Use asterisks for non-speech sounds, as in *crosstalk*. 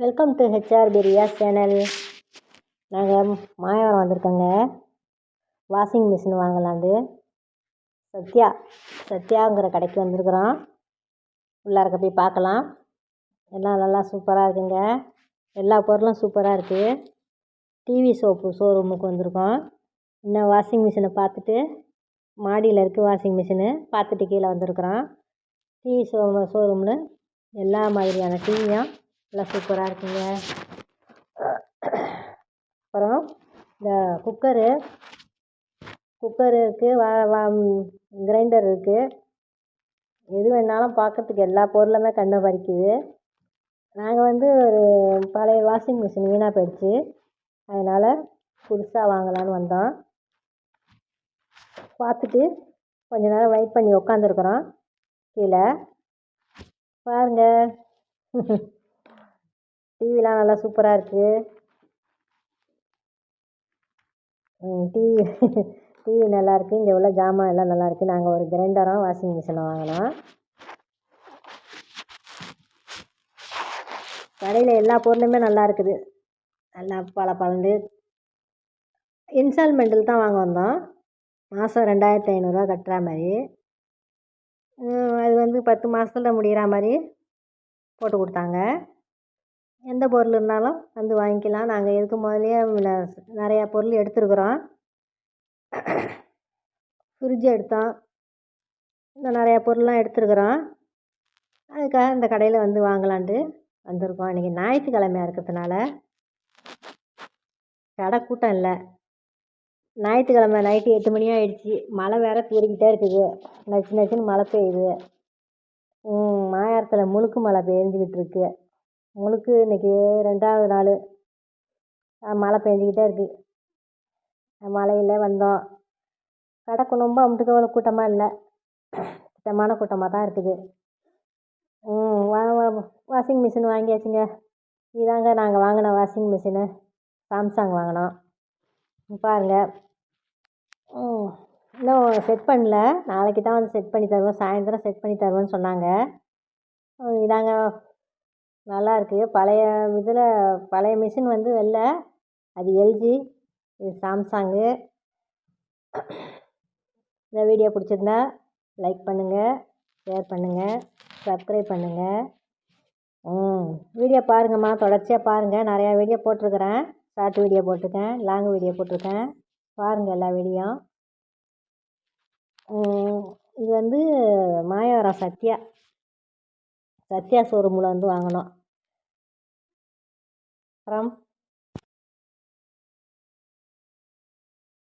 Welcome to HR Priya's channel நாங்கள் மாயவரம் வந்திருக்கோங்க. Washing machine வாங்கலாண்டு சத்யா சத்யாங்கிற கடைக்கு வந்திருக்குறோம். உள்ளாரக்க போய் பார்க்கலாம். எல்லாம் நல்லா சூப்பராக இருக்குங்க. எல்லா பொருளும் சூப்பராக இருக்குது டிவி சோப்பு ஷோரூமுக்கு வந்திருக்கோம். இன்னும் வாஷிங் மிஷினை பார்த்துட்டு மாடியில் இருக்குது வாஷிங் மிஷினு பார்த்துட்டு கீழே வந்திருக்குறோம். டிவி ஷோ ஷோரூமில் எல்லா மாதிரியான டிவியும் எல்லாம் சூப்பராக இருக்குங்க. அப்புறம் இந்த குக்கரு குக்கர் இருக்குது வா வா கிரைண்டர் இருக்குது எது வேணாலும் பார்க்கறதுக்கு எல்லா பொருளுமே கண்ணை பறிக்குது. நாங்கள் வந்து ஒரு பழைய வாஷிங் மிஷின் வீணாக போயிடுச்சு. அதனால் புதுசாக வாங்கலான்னு வந்தோம். பார்த்துட்டு கொஞ்ச நேரம் வெயிட் பண்ணி உக்காந்துருக்குறோம். கீழே. பாருங்கள் டிவிலாம் நல்லா சூப்பராக இருக்குது டிவி டிவி *laughs* நல்லாயிருக்கு இங்கே உள்ள ஜாமான் எல்லாம் நல்லாயிருக்கு நாங்கள் ஒரு கிரைண்டரும் வாஷிங் மிஷினை வாங்கினோம். கடையில் எல்லா பொருளுமே நல்லா இருக்குது. நல்லா பல பலண்டு. இன்ஸ்டால்மெண்ட்டில் தான் வாங்க வந்தோம். மாதம் ரெண்டாயிரத்தி ஐநூறுரூவா கட்டுற மாதிரி. அது வந்து பத்து மாதத்துல முடிகிற மாதிரி போட்டு கொடுத்தாங்க. எந்த பொருள் இருந்தாலும் வந்து வாங்கிக்கலாம். நாங்கள் இதுக்கு முதலையே நிறையா பொருள் எடுத்துருக்குறோம். ஃப்ரிட்ஜ் எடுத்தோம். இன்னும் நிறையா பொருள்லாம் எடுத்துருக்குறோம். அதுக்காக இந்த கடையில் வந்து வாங்கலான்ட்டு வந்திருக்கோம். இன்றைக்கி ஞாயிற்றுக்கிழமையா இருக்கிறதுனால. கடை கூட்டம் இல்லை. ஞாயிற்றுக்கிழம நைட்டு எட்டு மணி ஆகிடுச்சி மழை வேறு தூரிக்கிட்டே இருக்குது. நச்சு நச்சுன்னு மழை பெய்யுது. மாயாரத்தில் முழுக்கு மழை பெஞ்சிக்கிட்டு இருக்குது உங்களுக்கு இன்றைக்கி ரெண்டாவது நாள். மழை பெஞ்சிக்கிட்டே இருக்குது மழையில் வந்தோம். கடை ரொம்ப அமுட்டுக்கு அவ்வளோ கூட்டமாக இல்லை. சுத்தமான கூட்டமாக தான் இருக்குது. வாஷிங் மிஷின் வாங்கியாச்சுங்க. இதாங்க நாங்கள் வாங்கின வாஷிங் மிஷினு. சாம்சங் வாங்கினோம். பாருங்கள் இன்னும் செட் பண்ணல. நாளைக்கு தான் வந்து செட் பண்ணி தருவோம். சாயந்தரம் செட் பண்ணி தருவேன்னு சொன்னாங்க. இதாங்க நல்லாயிருக்கு பழைய இதில் பழைய மிஷின் வந்து வெளில அது எல்ஜி இது சாம்சங்கு இந்த வீடியோ பிடிச்சிருந்தா லைக் பண்ணுங்கள் ஷேர் பண்ணுங்கள் சப்ஸ்கிரைப் பண்ணுங்கள் ம். வீடியோ பாருங்கம்மா. தொடர்ச்சியாக பாருங்கள் நிறையா வீடியோ போட்டிருக்கிறேன். ஷார்ட் வீடியோ போட்டிருக்கேன். லாங் வீடியோ போட்டிருக்கேன். பாருங்கள் எல்லா வீடியோ இது வந்து மாயவரம் சத்யா. சத்யா ஷோரூமில் வந்து வாங்கினோம் அப்புறம்